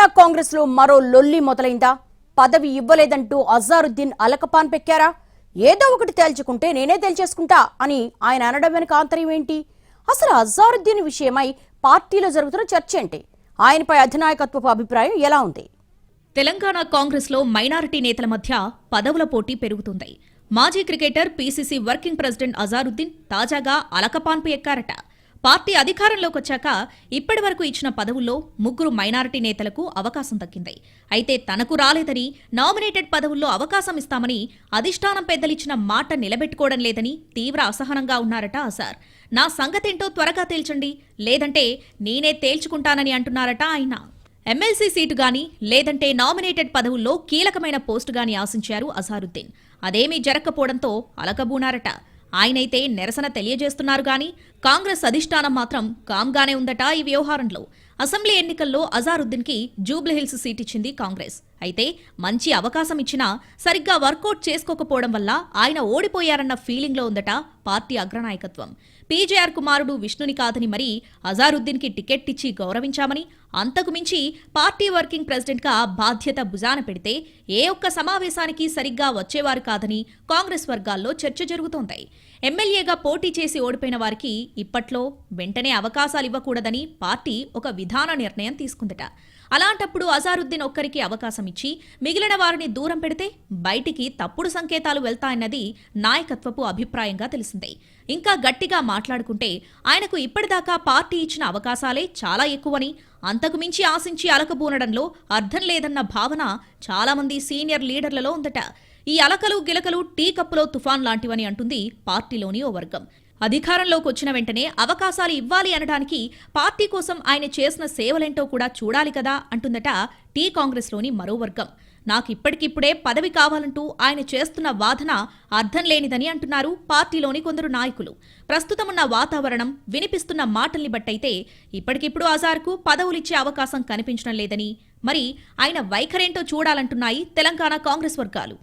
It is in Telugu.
తెలంగాణ కాంగ్రెస్లో మరో లొల్లి మొదలైందా? పదవి ఇవ్వలేదంటూ అజారుద్దీన్ అలకపాన్ పెక్కారా? ఏదో ఒకటి తేల్చుకుంటే నేనే తేల్చేసుకుంటా అని ఆయన అనడం వెనుక ఆంతర్యం ఏంటి? అసలు అజారుద్దీన్ విషయమై పార్టీలో జరుగుతున్న చర్చ ఏంటి? ఆయనపై అధినాయకత్వపు అభిప్రాయం ఎలా ఉంది? తెలంగాణ కాంగ్రెస్లో మైనారిటీ నేతల మధ్య పదవుల పోటీ పెరుగుతుంది. మాజీ cricketer PCC working president Azharuddin తాజాగా అలకపాన్పు ఎక్కారట. పార్టీ అధికారంలోకి వచ్చాక ఇప్పటి వరకు ఇచ్చిన పదవుల్లో ముగ్గురు మైనారిటీ నేతలకు అవకాశం దక్కింది. అయితే తనకు రాలేదని నామినేటెడ్ పదవుల్లో అవకాశం ఇస్తామని అధిష్టానం పెద్దలిచ్చిన మాట నిలబెట్టుకోవడం లేదని తీవ్ర అసహనంగా ఉన్నారట అసార్ నా సంగతేంటో త్వరగా తేల్చండి. లేదంటే నేనే తేల్చుకుంటానని అంటున్నారట ఆయన. ఎమ్మెల్సీ సీటు గాని లేదంటే నామినేటెడ్ పదవుల్లో కీలకమైన పోస్టు గాని ఆశించారు అజారుద్దీన్. అదేమీ జరగకపోవడంతో అలకబూనారట. ఆయనైతే నిరసన తెలియజేస్తున్నారు గాని కాంగ్రెస్ అధిష్టానం మాత్రం కామ్గానే ఉందట ఈ వ్యవహారంలో. అసెంబ్లీ ఎన్నికల్లో అజారుద్దీన్కి జూబ్లీహిల్స్ సీట్ ఇచ్చింది కాంగ్రెస్. అయితే మంచి అవకాశం ఇచ్చినా సరిగ్గా వర్కౌట్ చేసుకోకపోవడం వల్ల ఆయన ఓడిపోయారన్న ఫీలింగ్లో ఉందట పార్టీ అగ్రనాయకత్వం. పీజేఆర్ కుమారుడు విష్ణుని కాదని మరీ అజారుద్దీన్కి టికెట్ ఇచ్చి గౌరవించామని అంతకు మించి పార్టీ వర్కింగ్ ప్రెసిడెంట్గా బాధ్యత భుజాన పెడితే ఏ ఒక్క సమావేశానికి సరిగ్గా వచ్చేవారు కాదని కాంగ్రెస్ వర్గాల్లో చర్చ జరుగుతోంది. ఎమ్మెల్యేగా పోటీ చేసి ఓడిపోయిన వారికి ఇప్పట్లో వెంటనే అవకాశాలు ఇవ్వకూడదని పార్టీ ఒక విధాన నిర్ణయం తీసుకుందట. అలాంటప్పుడు అజారుద్దీన్ ఒక్కరికి అవకాశం ఇచ్చి మిగిలిన వారిని దూరం పెడితే బయటికి తప్పుడు సంకేతాలు వెళ్తాయన్నది నాయకత్వపు అభిప్రాయంగా తెలిసిందే. ఇంకా గట్టిగా మాట్లాడుకుంటే ఆయనకు ఇప్పటిదాకా పార్టీ ఇచ్చిన అవకాశాలే చాలా ఎక్కువని అంతకుమించి ఆశించి అలకబూనడంలో అర్థం లేదన్న భావన చాలామంది సీనియర్ లీడర్లలో ఉందట. ఈ అలకలు గిలకలు టీ కప్పులో తుఫాన్ లాంటివని అంటుంది పార్టీలోని ఓ వర్గం. అధికారంలోకి వచ్చిన వెంటనే అవకాశాలు ఇవ్వాలి అనడానికి పార్టీ కోసం ఆయన చేసిన సేవలేంటో కూడా చూడాలి కదా అంటుందట టీ కాంగ్రెస్లోని మరో వర్గం. నాకు ఇప్పటికిప్పుడే పదవి కావాలంటూ ఆయన చేస్తున్న వాదన అర్థం లేనిదని అంటున్నారు పార్టీలోని కొందరు నాయకులు. ప్రస్తుతమున్న వాతావరణం వినిపిస్తున్న మాటల్ని బట్టయితే ఇప్పటికిప్పుడు అజార్కు పదవులిచ్చే అవకాశం కనిపించడం లేదని. మరి ఆయన వైఖరేంటో చూడాలంటున్నాయి తెలంగాణ కాంగ్రెస్ వర్గాలు.